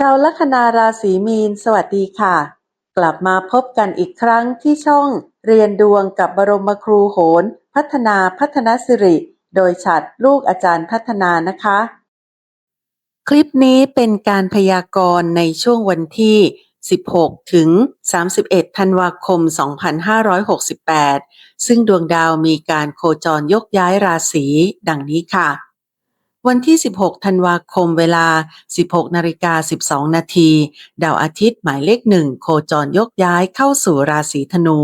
ชาวลัคนาราศีมีน สวัสดีค่ะ กลับมาพบกันอีกครั้งที่ช่องเรียนดวงกับบรมครูโหน พัฒนาพัฒนสิริ โดยฉัดลูกอาจารย์พัฒนานะคะ คลิปนี้เป็นการพยากรณ์ในช่วงวันที่ 16 ถึง 31 ธันวาคม 2568 ซึ่งดวงดาวมีการโคจรยกย้ายราศีดังนี้ค่ะ วันที่ 16 ธันวาคมเวลา 16 นาฬิกา 12 นาทีดาวอาทิตย์หมายเลขหนึ่งโคจรยกย้ายเข้าสู่ราศีธนู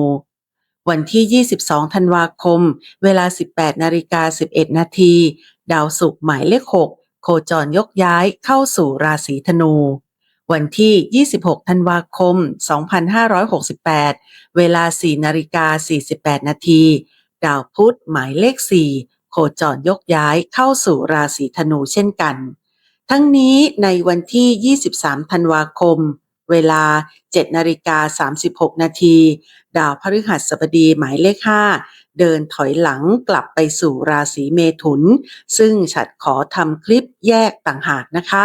วันที่ 22 ธันวาคม เวลา 18 นาฬิกา 11 นาทีดาวศุกร์หมายเลข 6 โคจรยกย้ายเข้าสู่ราศีธนู วันที่ 26 ธันวาคม 2568 เวลา 4 นาฬิกา 48 นาทีดาวพุธหมายเลข 4 โคจรยกย้ายเข้าสู่ราศีธนูเช่นกัน ทั้งนี้ในวันที่ 23 ธันวาคม เวลา 7นาฬิกา36 นาทีดาวพฤหัสบดีหมายเลข 5 เดินถอยหลังกลับไปสู่ราศีเมถุน ซึ่งฉัดขอทำคลิปแยกต่างหากนะคะ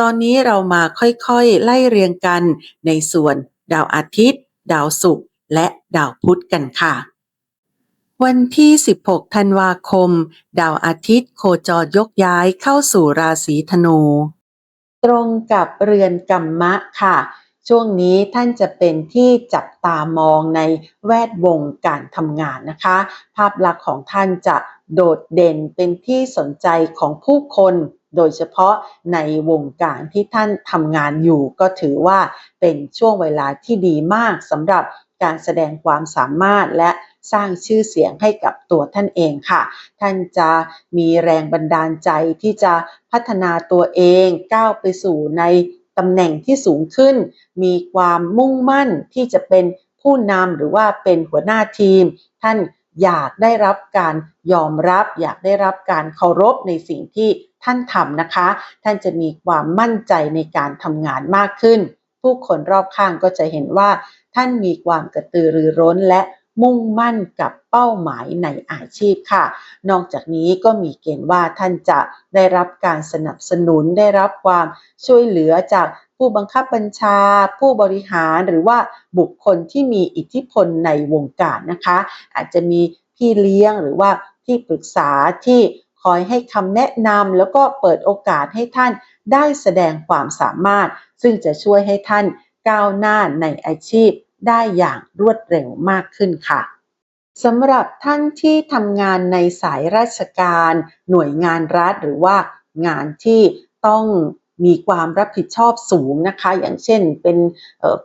ตอนนี้เรามาค่อยๆไล่เรียงกันในส่วนดาวอาทิตย์ ดาวศุกร์และดาวพุธกันค่ะ วันที่ 16 ธันวาคม ดาวอาทิตย์โคจรยกย้ายเข้าสู่ราศีธนู ตรงกับเรือนกัมมะค่ะ ช่วงนี้ท่านจะเป็นที่จับตามองในแวดวงการทำงานนะคะ ภาพลักษณ์ของท่านจะโดดเด่นเป็นที่สนใจของผู้คนโดยเฉพาะในวงการที่ท่านทำงานอยู่ ก็ถือว่าเป็นช่วงเวลาที่ดีมากสำหรับการแสดงความสามารถและ สร้างชื่อเสียงให้กับตัวท่านเองค่ะ ท่านจะมีแรงบันดาลใจที่จะพัฒนาตัวเองก้าวไปสู่ในตำแหน่งที่สูงขึ้น มีความมุ่งมั่นที่จะเป็นผู้นำหรือว่าเป็นหัวหน้าทีม ท่านอยากได้รับการยอมรับ อยากได้รับการเคารพในสิ่งที่ท่านทำนะคะ ท่านจะมีความมั่นใจในการทำงานมากขึ้น ผู้คนรอบข้างก็จะเห็นว่า ท่านมีความกระตือรือร้นและ มุ่งมั่นกับเป้าหมายในอาชีพค่ะ นอกจากนี้ก็มีเกณฑ์ว่าท่านจะได้รับการสนับสนุนได้รับความช่วยเหลือจากผู้บังคับบัญชา ผู้บริหารหรือว่าบุคคลที่มีอิทธิพลในวงการนะคะ อาจจะมีพี่เลี้ยงหรือว่าที่ปรึกษาที่คอยให้คำแนะนำแล้วก็เปิดโอกาสให้ท่านได้แสดงความสามารถ ซึ่งจะช่วยให้ท่านก้าวหน้าในอาชีพ ได้อย่างรวดเร็วมากขึ้นค่ะสำหรับท่านที่ทำงานในสายราชการ หน่วยงานรัฐหรือว่างานที่ต้องมีความรับผิดชอบสูงนะคะ อย่างเช่นเป็น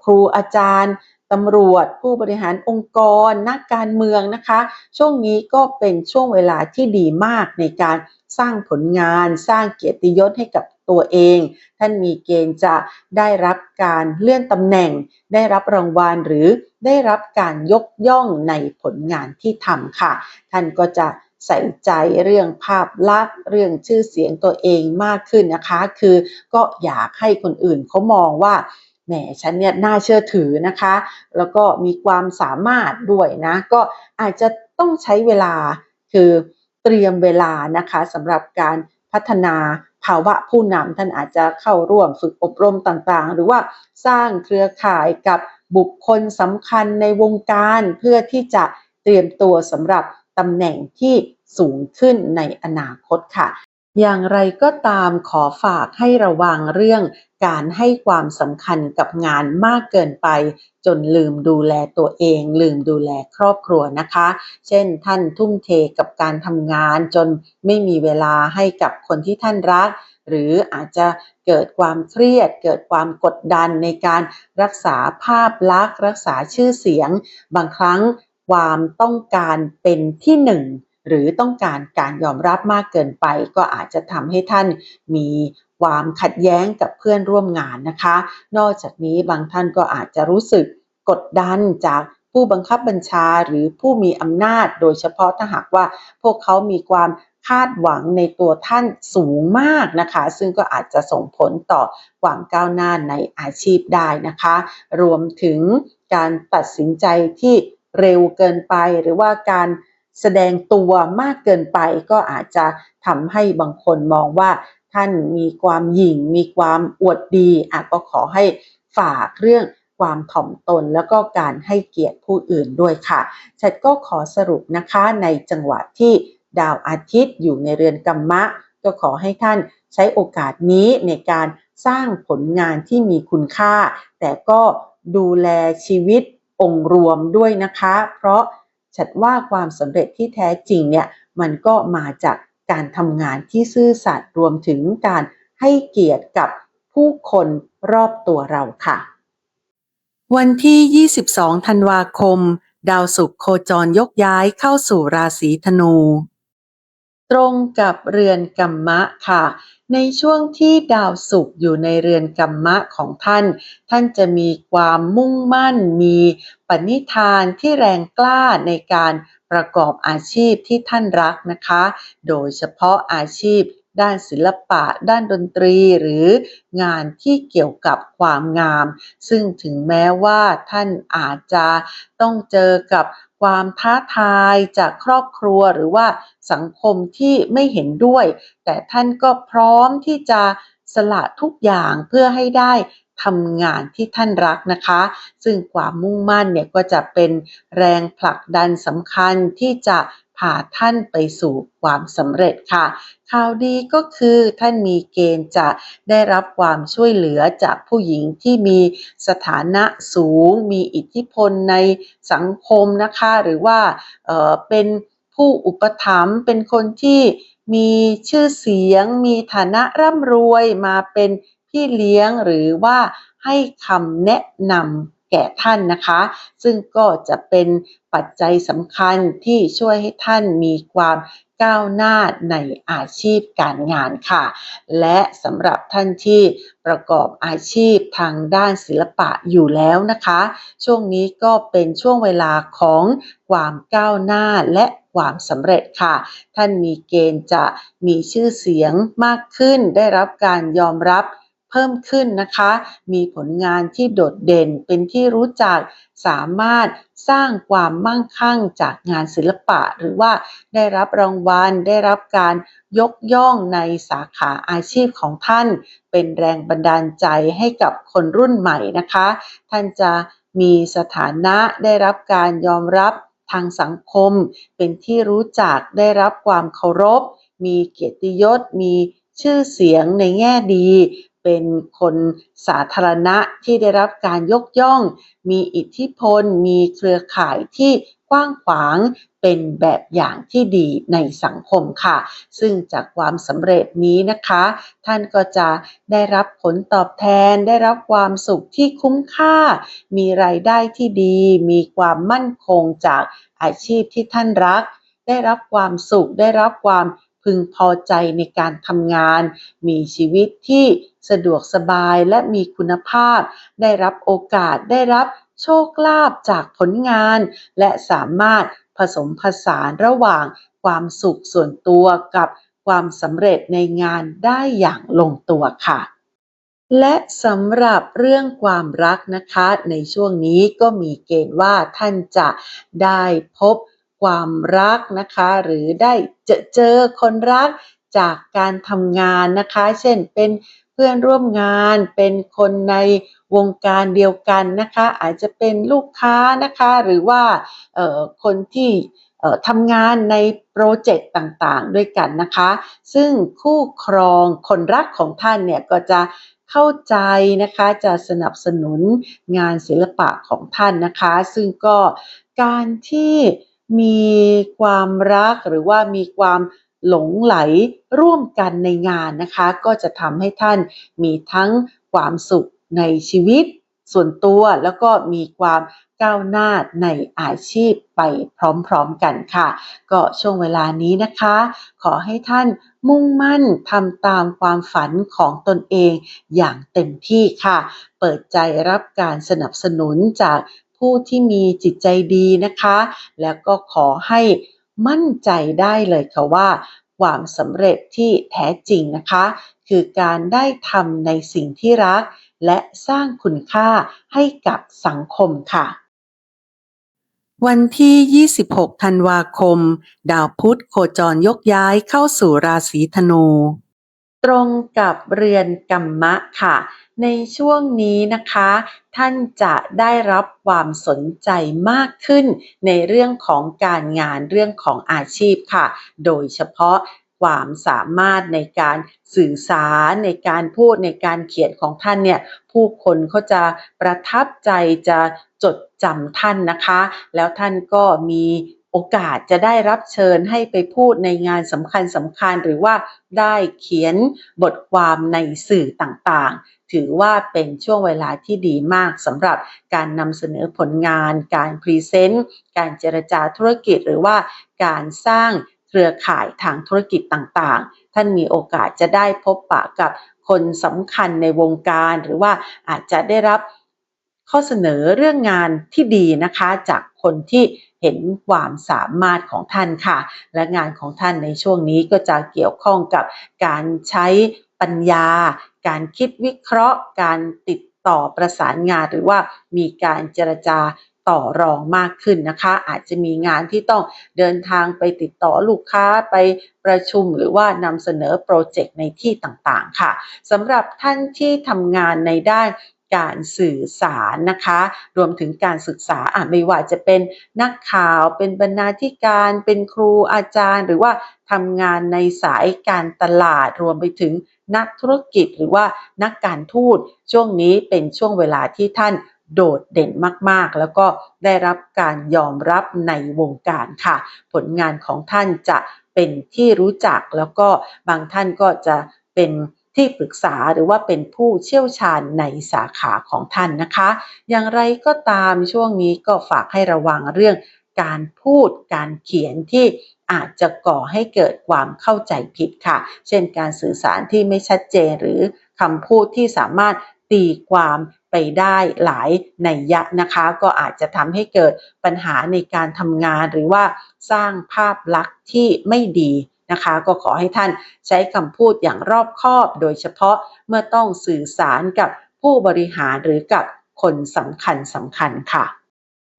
ครูอาจารย์ ตำรวจ ผู้บริหารองค์กร นักการเมืองนะคะ ช่วงนี้ก็เป็นช่วงเวลาที่ดีมากในการสร้างผลงานสร้างเกียรติยศให้กับตัวเอง ท่านมีเกณฑ์จะได้รับการเลื่อนตำแหน่ง ได้รับรางวัลหรือได้รับการยกย่องในผลงานที่ทำค่ะ ท่านก็จะใส่ใจเรื่องภาพลักษณ์เรื่องชื่อเสียงตัวเองมากขึ้นนะคะ คือก็อยากให้คนอื่นเขามองว่า แหมฉันเนี่ยน่าเชื่อถือนะคะ แล้วก็มีความสามารถด้วยนะ ก็อาจจะต้องใช้เวลาคือเตรียมเวลานะคะสำหรับการพัฒนาภาวะผู้นำท่านอาจจะเข้าร่วมฝึกอบรมต่างๆ หรือว่าสร้างเครือข่ายกับบุคคลสำคัญในวงการเพื่อที่จะเตรียมตัวสำหรับตำแหน่งที่สูงขึ้นในอนาคตค่ะ อย่างไรก็ตามขอฝากให้ระวังเรื่องการให้ความสำคัญกับงานมากเกินไป จนลืมดูแลตัวเอง ลืมดูแลครอบครัวนะคะ เช่นท่านทุ่มเทกับการทำงานจนไม่มีเวลาให้กับคนที่ท่านรัก หรืออาจจะเกิดความเครียด เกิดความกดดันในการรักษาภาพลักษณ์ รักษาชื่อเสียง บางครั้งความต้องการเป็นที่หนึ่ง หรือต้องการการยอมรับมากเกินไป ก็อาจจะทำให้ท่านมีความขัดแย้งกับเพื่อนร่วมงานนะคะ นอกจากนี้บางท่านก็อาจจะรู้สึกกดดันจากผู้บังคับบัญชาหรือผู้มีอำนาจ โดยเฉพาะถ้าหากว่าพวกเขามีความคาดหวังในตัวท่านสูงมากนะคะ ซึ่งก็อาจจะส่งผลต่อความก้าวหน้าในอาชีพได้นะคะ รวมถึงการตัดสินใจที่เร็วเกินไปหรือว่าการ แสดงตัวมากเกินไปก็อาจจะทำให้บางคนมองว่าท่านมีความหยิ่ง มีความอวดดีอะก็ขอให้ฝากเรื่องความถ่อมตนแล้วก็การให้เกียรติผู้อื่นด้วยค่ะฉันก็ขอสรุปนะคะในจังหวะที่ดาวอาทิตย์อยู่ในเรือนกัมมะ ก็ขอให้ท่านใช้โอกาสนี้ในการสร้างผลงานที่มีคุณค่า แต่ก็ดูแลชีวิตองค์รวมด้วยนะคะ เพราะ ฉันว่าความสำเร็จที่แท้จริงเนี่ยมันก็มาจากการทำงานที่ซื่อสัตย์รวมถึงการให้เกียรติกับผู้คนรอบตัวเราค่ะ วันที่ 22 ธันวาคม ดาวศุกร์โคจรยกย้ายเข้าสู่ราศีธนู ตรงกับเรือนกัมมะค่ะ ในช่วงที่ดาวศุกร์อยู่ในเรือนกัมมะของท่าน ท่านจะมีความมุ่งมั่น มีปณิธานที่แรงกล้าในการประกอบอาชีพที่ท่านรักนะคะ โดยเฉพาะอาชีพด้านศิลปะ ด้านดนตรีหรืองานที่เกี่ยวกับความงาม ซึ่งถึงแม้ว่าท่านอาจจะต้องเจอกับ ความท้าทายจากครอบครัวหรือว่าสังคมที่ไม่เห็นด้วย แต่ท่านก็พร้อมที่จะสละทุกอย่างเพื่อให้ได้ ทำงานที่ท่านรักนะคะ ซึ่งความมุ่งมั่นเนี่ยก็จะเป็นแรงผลักดันสำคัญที่จะพาท่านไปสู่ความสำเร็จค่ะ ข่าวดีก็คือท่านมีเกณฑ์จะได้รับความช่วยเหลือจากผู้หญิงที่มีสถานะสูง มีอิทธิพลในสังคมนะคะ หรือว่าเเป็นผู้อุปถัมภ์เป็นคนที่มีชื่อเสียง มีฐานะร่ำรวยมาเป็นี่เลี้ยงหรือว่าให้คำแนะนำแก่ท่านนะคะ ซึ่งก็จะเป็นปัจจัยสำคัญที่ช่วยให้ท่านมีความก้าวหน้าในอาชีพการงานค่ะ และสำหรับท่านที่ประกอบอาชีพทางด้านศิลปะอยู่แล้วนะคะ ช่วงนี้ก็เป็นช่วงเวลาของความก้าวหน้าและความสำเร็จค่ะ ท่านมีเกณฑ์จะมีชื่อเสียงมากขึ้นได้รับการยอมรับ เพิ่มขึ้นนะคะ มีผลงานที่โดดเด่นเป็นที่รู้จัก สามารถสร้างความมั่งคั่งจากงานศิลปะ หรือว่าได้รับรางวัล ได้รับการยกย่องในสาขาอาชีพของท่าน เป็นแรงบันดาลใจให้กับคนรุ่นใหม่นะคะ ท่านจะมีสถานะได้รับการยอมรับทางสังคม เป็นที่รู้จักได้รับความเคารพ มีเกียรติยศ มีชื่อเสียงในแง่ดี เป็นคนสาธารณะที่ได้รับการยกย่อง มีอิทธิพล มีเครือข่ายที่กว้างขวางเป็นแบบอย่างที่ดีในสังคมค่ะ ซึ่งจากความสำเร็จนี้นะคะ ท่านก็จะได้รับผลตอบแทน ได้รับความสุขที่คุ้มค่า มีรายได้ที่ดี มีความมั่นคงจากอาชีพที่ท่านรัก ได้รับความสุข ได้รับความพึงพอใจในการทำงาน มีชีวิตที่ สะดวกสบายและมีคุณภาพ ได้รับโอกาสได้รับโชคลาภจากผลงาน และสามารถผสมผสานระหว่างความสุขส่วนตัวกับความสำเร็จในงานได้อย่างลงตัวค่ะ และสำหรับเรื่องความรักนะคะ ในช่วงนี้ก็มีเกณฑ์ว่าท่านจะได้พบความรักนะคะ หรือได้เจอเจอคนรักจากการทำงานนะคะ เช่นเป็น พื่อนร่วมงานเป็นคนในวงการเดียวกันนะคะ อาจจะเป็นลูกค้านะคะ หรือว่าคนที่ทำงานในโปรเจกต์ต่างๆ ด้วยกันนะคะ ซึ่งคู่ครองคนรักของท่านเนี่ยก็จะเข้าใจนะคะจะสนับสนุนงานศิลปะของท่านนะคะ ซึ่งก็การที่มีความรักหรือว่ามีความ หลงไหลร่วมกันในงานนะคะ ก็จะทำให้ท่านมีทั้งความสุขในชีวิต ส่วนตัวแล้วก็มีความก้าวหน้าในอาชีพไปพร้อมๆกันค่ะ ก็ช่วงเวลานี้นะคะ ขอให้ท่านมุ่งมั่นทำตามความฝันของตนเองอย่างเต็มที่ค่ะ เปิดใจรับการสนับสนุนจากผู้ที่มีจิตใจดีนะคะ แล้วก็ขอให้ มั่นใจได้เลยค่ะว่าความสำเร็จที่แท้จริงนะคะ คือการได้ทำในสิ่งที่รัก และสร้างคุณค่าให้กับสังคมค่ะ วันที่ 26 ธันวาคม ดาวพุธโคจรยกย้ายเข้าสู่ราศีธนู ตรงกับเรือนกรรมะค่ะ ในช่วงนี้นะคะ ท่านจะได้รับความสนใจมากขึ้นในเรื่องของการงานเรื่องของอาชีพค่ะ โดยเฉพาะความสามารถในการสื่อสารในการพูดในการเขียนของท่านเนี่ยผู้คนเขาจะประทับใจจะจดจำท่านนะคะ แล้วท่านก็มี โอกาสจะได้รับเชิญให้ไปพูดในงานสำคัญสำคัญหรือว่าได้เขียนบทความในสื่อต่างๆ ถือว่าเป็นช่วงเวลาที่ดีมากสำหรับการนำเสนอผลงาน การพรีเซนต์ การเจรจาธุรกิจหรือว่าการสร้างเครือข่ายทางธุรกิจต่างๆ ท่านมีโอกาสจะได้พบปะกับคนสำคัญในวงการหรือว่าอาจจะได้รับ ข้อเสนอเรื่องงานที่ดีนะคะ จากคนที่เห็นความสามารถของท่านค่ะ และงานของท่านในช่วงนี้ก็จะเกี่ยวข้องกับการใช้ปัญญา การคิดวิเคราะห์ การติดต่อประสานงานหรือว่ามีการเจรจาต่อรองมากขึ้นนะคะ อาจจะมีงานที่ต้องเดินทางไปติดต่อลูกค้าไปประชุมหรือว่านำเสนอโปรเจกต์ในที่ต่างๆ ค่ะสำหรับท่านที่ทำงานในด้าน การสื่อสารนะคะ รวมถึงการศึกษาอะไม่ว่าจะเป็นนักข่าว เป็นบรรณาธิการ เป็นครูอาจารย์ หรือว่าทำงานในสายการตลาดรวมไปถึงนักธุรกิจหรือว่านักการทูตช่วงนี้เป็นช่วงเวลาที่ท่านโดดเด่นมากๆ แล้วก็ได้รับการยอมรับในวงการค่ะ ผลงานของท่านจะเป็นที่รู้จักแล้วก็บางท่านก็จะเป็น ที่ปรึกษาหรือว่าเป็นผู้เชี่ยวชาญในสาขาของท่านนะคะ อย่างไรก็ตามช่วงนี้ก็ฝากให้ระวังเรื่องการพูดการเขียนที่อาจจะก่อให้เกิดความเข้าใจผิดค่ะ เช่นการสื่อสารที่ไม่ชัดเจนหรือคำพูดที่สามารถตีความไปได้หลายในยะนะคะ ก็อาจจะทำให้เกิดปัญหาในการทำงานหรือว่าสร้างภาพลักษณ์ที่ไม่ดี นะคะ ก็ขอให้ท่านใช้คำพูดอย่างรอบคอบ โดยเฉพาะเมื่อต้องสื่อสารกับผู้บริหารหรือกับคนสำคัญสำคัญค่ะ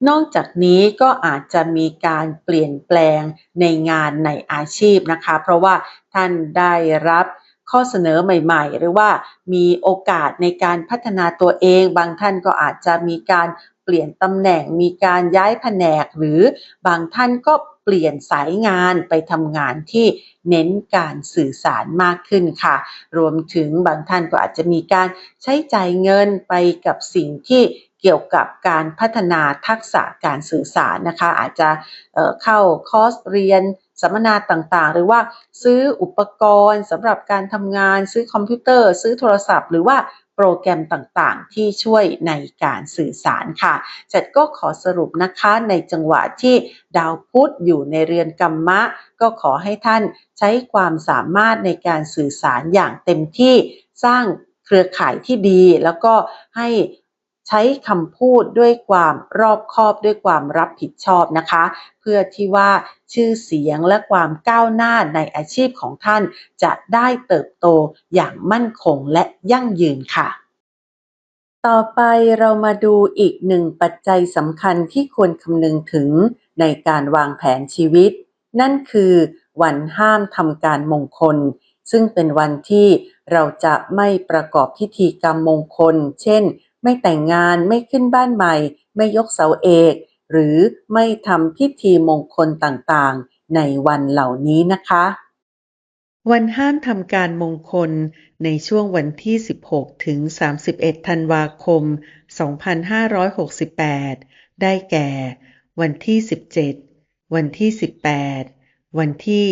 นอกจากนี้ก็อาจจะมีการเปลี่ยนแปลงในงานในอาชีพนะคะ เพราะว่าท่านได้รับข้อเสนอใหม่ ๆ หรือว่ามีโอกาสในการพัฒนาตัวเอง บางท่านก็อาจจะมีการเปลี่ยนตำแหน่ง มีการย้ายแผนก หรือบางท่านก็เปลี่ยนสายงานไปทำงานที่เน้นการสื่อสารมากขึ้นค่ะ รวมถึงบางท่านก็อาจจะมีการใช้จ่ายเงินไปกับสิ่งที่เกี่ยวกับการพัฒนาทักษะการสื่อสารนะคะ อาจจะเเข้าคอร์สเรียน สัมมนาต่างๆ หรือว่าซื้ออุปกรณ์สำหรับการทำงาน ซื้อคอมพิวเตอร์ ซื้อโทรศัพท์ หรือว่าโปรแกรมต่างๆ ที่ช่วยในการสื่อสารค่ะจัดก็ขอสรุปนะคะในจังหวะที่ดาวพุธอยู่ในเรือนกรรมะ ก็ขอให้ท่านใช้ความสามารถในการสื่อสารอย่างเต็มที่สร้างเครือข่ายที่ดีแล้วก็ให้ ใช้คำพูดด้วยความรอบคอบด้วยความรับผิดชอบนะคะ เพื่อที่ว่าชื่อเสียงและความก้าวหน้าในอาชีพของท่าน จะได้เติบโตอย่างมั่นคงและยั่งยืนค่ะต่อไปเรามาดูอีกหนึ่งปัจจัยสำคัญที่ควรคำนึงถึงในการวางแผนชีวิต นั่นคือวันห้ามทำการมงคล ซึ่งเป็นวันที่เราจะไม่ประกอบพิธีกรรมมงคล เช่น ไม่แต่งงานไม่ขึ้นบ้านใหม่ ไม่ยกเสาเอก หรือไม่ทำพิธีมงคลต่างๆ ในวันเหล่านี้นะคะ วันห้ามทำการมงคลในช่วงวันที่ 16 ถึง 31 ธันวาคม 2568 ได้แก่ วันที่ 17 วันที่ 18 วันที่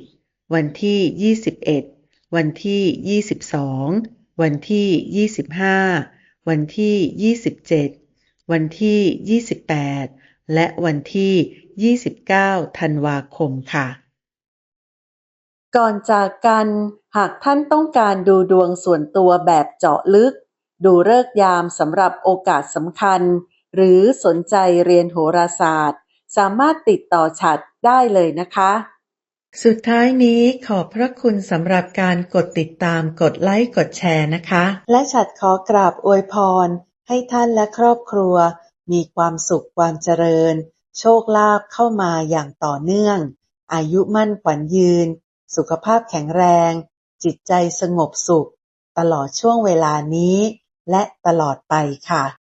20 วันที่ 21 วันที่ 22 วันที่ 25 วันที่ 27 วันที่ 28 และวันที่ 29 ธันวาคมค่ะ ก่อนจากกัน หากท่านต้องการดูดวงส่วนตัวแบบเจาะลึก ดูเลิกยามสำหรับโอกาสสำคัญ หรือสนใจเรียนโหราศาสตร์ สามารถติดต่อฉัดได้เลยนะคะ สุดท้ายนี้ขอบพระคุณสำหรับการกดติดตามกดไลค์กดแชร์นะคะ และฉัดขอกราบอวยพร ให้ท่านและครอบครัว มีความสุขความเจริญ โชคลาภเข้ามาอย่างต่อเนื่อง อายุมั่นขวัญยืน สุขภาพแข็งแรง จิตใจสงบสุข ตลอดช่วงเวลานี้ และตลอดไปค่ะ